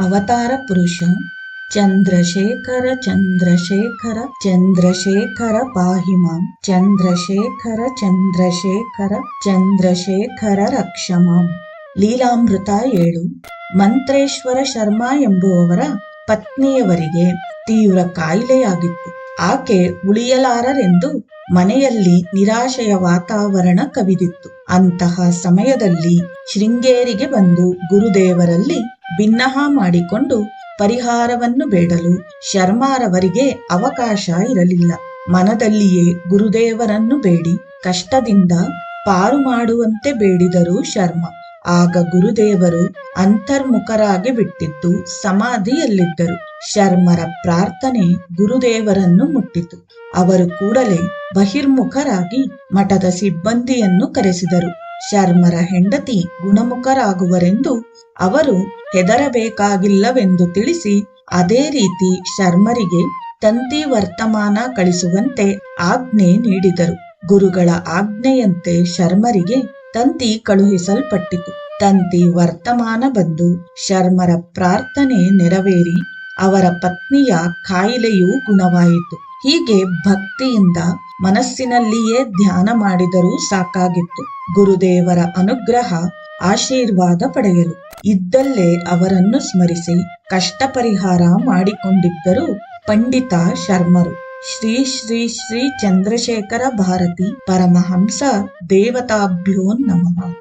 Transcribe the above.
ಅವತಾರ ಪುರುಷ ಚಂದ್ರಶೇಖರ ಚಂದ್ರಶೇಖರ ಚಂದ್ರಶೇಖರ ಪಾಹಿಮ ಚಂದ್ರಶೇಖರ ಚಂದ್ರಶೇಖರ ಚಂದ್ರಶೇಖರ ರಕ್ಷಮಾಂ. ಲೀಲಾಮೃತ ಏಳು. ಮಂತ್ರೇಶ್ವರ ಶರ್ಮಾ ಎಂಬುವವರ ಪತ್ನಿಯವರಿಗೆ ತೀವ್ರ ಕಾಯಿಲೆಯಾಗಿತ್ತು. ಆಕೆ ಉಳಿಯಲಾರರೆಂದು ಮನೆಯಲ್ಲಿ ನಿರಾಶೆಯ ವಾತಾವರಣ ಕವಿದಿತ್ತು. ಅಂತಹ ಸಮಯದಲ್ಲಿ ಶೃಂಗೇರಿಗೆ ಬಂದು ಗುರುದೇವರಲ್ಲಿ ಭಿನ್ನಹ ಮಾಡಿಕೊಂಡು ಪರಿಹಾರವನ್ನು ಬೇಡಲು ಶರ್ಮಾರವರಿಗೆ ಅವಕಾಶ ಇರಲಿಲ್ಲ. ಮನದಲ್ಲಿಯೇ ಗುರುದೇವರನ್ನು ಬೇಡಿ, ಕಷ್ಟದಿಂದ ಪಾರು ಮಾಡುವಂತೆ ಬೇಡಿದರು ಶರ್ಮ. ಆಗ ಗುರುದೇವರು ಅಂತರ್ಮುಖರಾಗಿ ಬಿಟ್ಟಿದ್ದು ಸಮಾಧಿಯಲ್ಲಿದ್ದರು. ಶರ್ಮರ ಪ್ರಾರ್ಥನೆ ಗುರುದೇವರನ್ನು ಮುಟ್ಟಿತು. ಅವರು ಕೂಡಲೇ ಬಹಿರ್ಮುಖರಾಗಿ ಮಠದ ಸಿಬ್ಬಂದಿಯನ್ನು ಕರೆಸಿದರು. ಶರ್ಮರ ಹೆಂಡತಿ ಗುಣಮುಖರಾಗುವರೆಂದು ಅವರು ಹೆದರಬೇಕಾಗಿಲ್ಲವೆಂದು ತಿಳಿಸಿ ಅದೇ ರೀತಿ ಶರ್ಮರಿಗೆ ತಂತಿ ವರ್ತಮಾನ ಕಳಿಸುವಂತೆ ಆಜ್ಞೆ ನೀಡಿದರು. ಗುರುಗಳ ಆಜ್ಞೆಯಂತೆ ಶರ್ಮರಿಗೆ ತಂತಿ ಕಳುಹಿಸಲ್ಪಟ್ಟಿತು. ತಂತಿ ವರ್ತಮಾನ ಬಂದು ಶರ್ಮರ ಪ್ರಾರ್ಥನೆ ನೆರವೇರಿ ಅವರ ಪತ್ನಿಯ ಕಾಯಿಲೆಯೂ ಗುಣವಾಯಿತು. ಹೀಗೆ ಭಕ್ತಿಯಿಂದ ಮನಸ್ಸಿನಲ್ಲಿಯೇ ಧ್ಯಾನ ಮಾಡಿದರೂ ಸಾಕಾಗಿತ್ತು. ಗುರುದೇವರ ಅನುಗ್ರಹ ಆಶೀರ್ವಾದ ಪಡೆಯಲು ಇದ್ದಲ್ಲೇ ಅವರನ್ನು ಸ್ಮರಿಸಿ ಕಷ್ಟ ಪರಿಹಾರ ಮಾಡಿಕೊಂಡಿದ್ದರು ಪಂಡಿತ ಶರ್ಮರು. श्री श्री श्री चंद्रशेखर भारती परमहंस देवताभ्यो नमः।